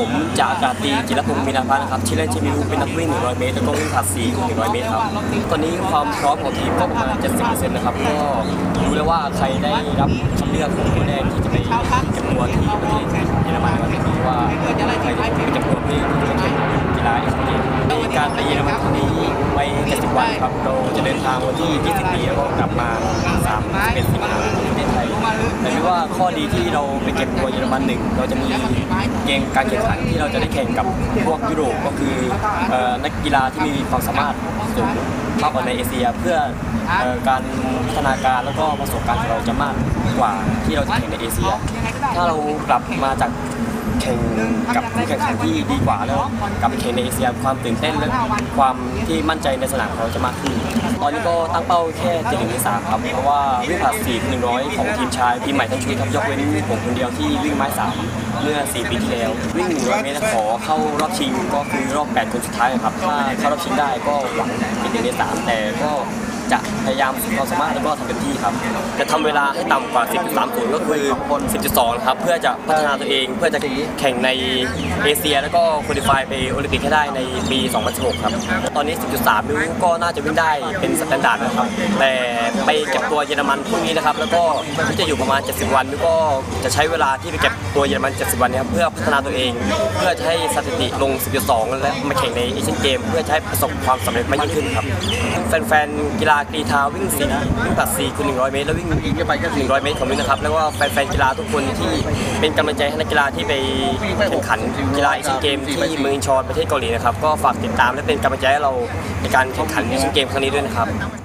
ผมจากอากาศตีจิรพงศ์มีนาพันธ์ครับชื่อเล่นชื่อมิวเป็นนักวิ่ง 100 เมตรแล้วก็วิ่งผลัด4 100 เมตรครับตอนนี้ความพร้อมของทีมก็ประมาณ70%นะครับก็รู้แล้วว่าใครได้รับคัดเลือกคนแรกที่จะไปเก็บตัวที่ประเทศเยอรมันนวันนี้ว่าใครจะไปเก็บตัวที่ที่จะแข่งกีฬาเอเชียนเกมส์ในการไปเยอรมันครั้งนี้ไป70วันครับเราจะเดินทางวันที่ 20 ปีแล้วก็กลับมา31สิงหาคม ที่ประเทศไทยกไม่ว่าข้อดีที่เราไปเก็บตัวเยอรมันหนึ่งเราจะมีเกมการแข่งขันที่เราจะได้แข่งกับพวกยุโรปก็คือนักกีฬาที่มีความสามารถสูงมากกว่าในเอเชียเพื่อเอ่อการพัฒนาการแล้วก็ประสบการณ์ของเราจะมากกว่าที่เราจะแข่งในเอเชีย ถ้าเรากลับมาจาก แข่งกับผู้แข่งขันที่ดีกว่าแล้วกลับไปแข่งในเอเชียความตื่นเต้นและความที่มั่นใจในสนามเราจะมากขึ้น ตอนนี้ก็ตั้งเป้าแค่ที่หนึ่งสามครับ เพราะว่าวิ่งผลัดสี่หนึ่งร้อยของทีมชายทีมใหม่ทั้งชุดครับยกเว้นผมคนเดียวที่วิ่งไม้สามเมื่อ4ปีที่แล้ว วิ่งหนึ่งร้อยเมตรขอเข้ารอบชิงก็คือรอบ8คนสุดท้ายครับถ้าเข้ารอบชิงได้ก็หวังเป็นหนึ่งในสามแต่ก็ จะพยายามสุดความสามารถแล้วก็ทำเต็มที่ครับจะทำเวลาให้ต่ำกว่า 10.3ศูนย์ก็คือ 10.2 ครับ เพื่อจะพัฒนาตัวเองเพื่อจะแข่งในเอเชีย แล้วก็คุริฟายไปโอลิมปิกให้ได้ในปี 2016 ครับ ตอนนี้ 10.3 นิ้วก็น่าจะวิ่งได้เป็นสแตนดาร์ดนะครับ แต่ไปเก็บตัวเยอรมันพรุ่งนี้นะครับ แล้วก็ที่จะอยู่ประมาณ 70 วันนิ้วก็จะใช้เวลาที่ไปเก็บตัวเยอรมัน 70 วันนี้เพื่อพัฒนาตัวเอง เพื่อจะให้สถิติลง 10.2 และมาแข่งในเอเชียนเกม เพื่อจะให้ประสบความสำเร็จมากยิ่งขึ้นครับ แฟนๆกีฬากรีฑาวิ่งสี่วิ่งตัด4คูณ100 เมตร แล้ววิ่งอีกไปก็100 เมตรของมิ้นนะครับ แล้วก็แฟนๆกีฬาทุกคนที่เป็นกำลังใจให้นักกีฬาที่ไปแข่งขันกีฬาเอเชียนเกมที่เมืองอินชอนประเทศเกาหลีนะครับ ก็ฝากติดตามและเป็นกำลังใจให้เราในการแข่งขันเอเชียนเกมครั้งนี้ด้วยนะครับ